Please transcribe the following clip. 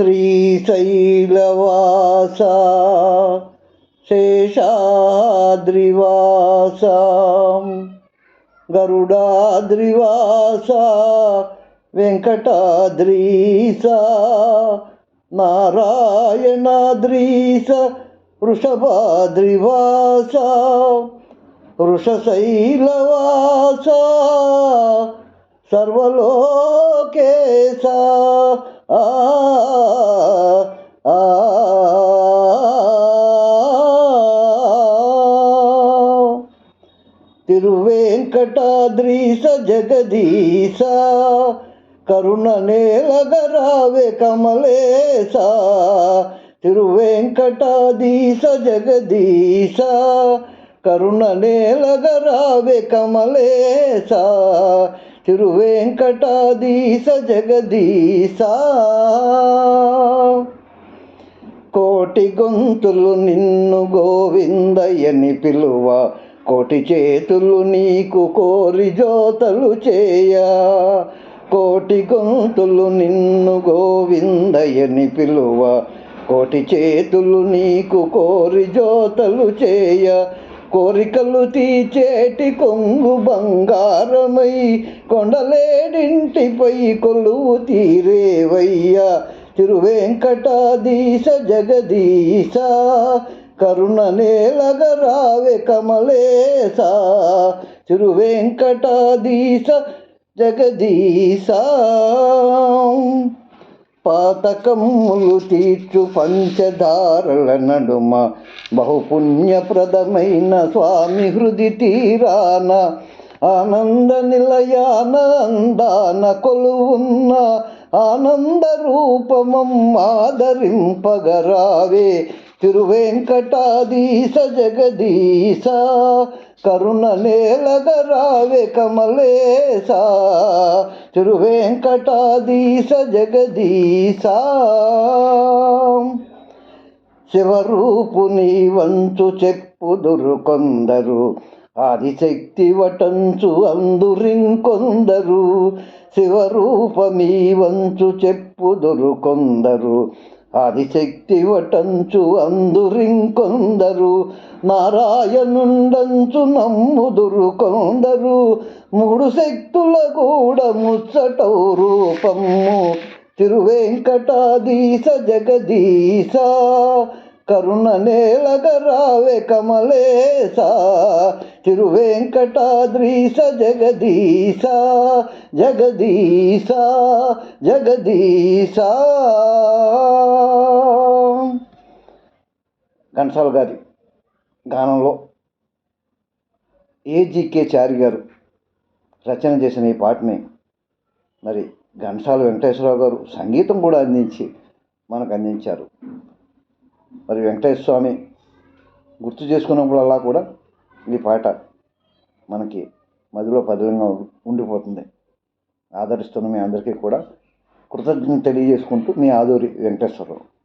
శ్రీశైలవాస శేషాద్రివాస గరుడాద్రివాస వెంకటాద్రీస నారాయణాద్రీస వృషభాద్రివాస వృషశైలవాస సర్వలోకేశ ఆ తిరువేంకటాద్రీస జగదీశ కరుణ నేలగరావే కమలేశ తిరువేంకటాదీశ జగదీశ కరుణ నేలగరావే కమలేశ తిరువేంకటాదీశ జగదీశ కోటి గొంతులు నిన్ను గోవిందయ్యని పిలువ కోటి చేతులు నీకు కోరి జోతలు చేయ. కోటి గొంతులు నిన్ను గోవిందయ్యని పిలువ. కోటి చేతులు నీకు కోరి జోతలు చేయ. కోరికలు తీచేటి కొంగు బంగారమై కొండలేడింటిపై కొలువు తీరేవయ్యా. తిరువేంకటాదీశ జగదీశ కరుణ నేలగరావే కమలేశ తిరువెంకటాదీశ జగదీశ. పాతకమ్ములు తీర్చు పంచదారల నడుమ బహుపుణ్యప్రదమైన స్వామి హృది తీరాన ఆనంద నిలయాన అందాన కొలువున్న ఆనంద రూపమం ఆదరింపగరావే తిరువేంకటాదీశ జగదీశ కరుణ నేలగరావే కమలేశ. తిరువేంకటాదీశ జగదీశ. శివరూపు నీ వంచు చెప్పుదురు కొందరు ఆదిశక్తి వటంచు అందురింకొందరు. శివరూపమీ వంచు చెప్పుదురు కొందరు ఆదిశక్తి వటంచు అందురింకొందరు నారాయణుండంచు నమ్ముదురు కొందరు మూడు శక్తుల కూడా ముచ్చటౌ రూపము. తిరువెంకటాదీశ జగదీశ కరుణ నేలగరావే కమలేశ తిరువెంకటాద్రీశ జగదీశ జగదీశ జగదీశ. ఘంటసాల గారి గానంలో ఏజీకే చారి గారు రచన చేసిన ఈ పాటని మరి ఘంటసాల వెంకటేశ్వరరావు గారు సంగీతం కూడా అందించి మనకు అందించారు. మరి వెంకటేశ్వర స్వామి గుర్తు చేసుకున్నప్పుడల్లా కూడా ఈ పాట మనకి మదిలో పదిలంగా ఉండిపోతుంది. ఆదరిస్తున్న మీ అందరికీ కూడా కృతజ్ఞత తెలియజేసుకుంటూ మీ ఆదూరి వెంకటేశ్వరరావు.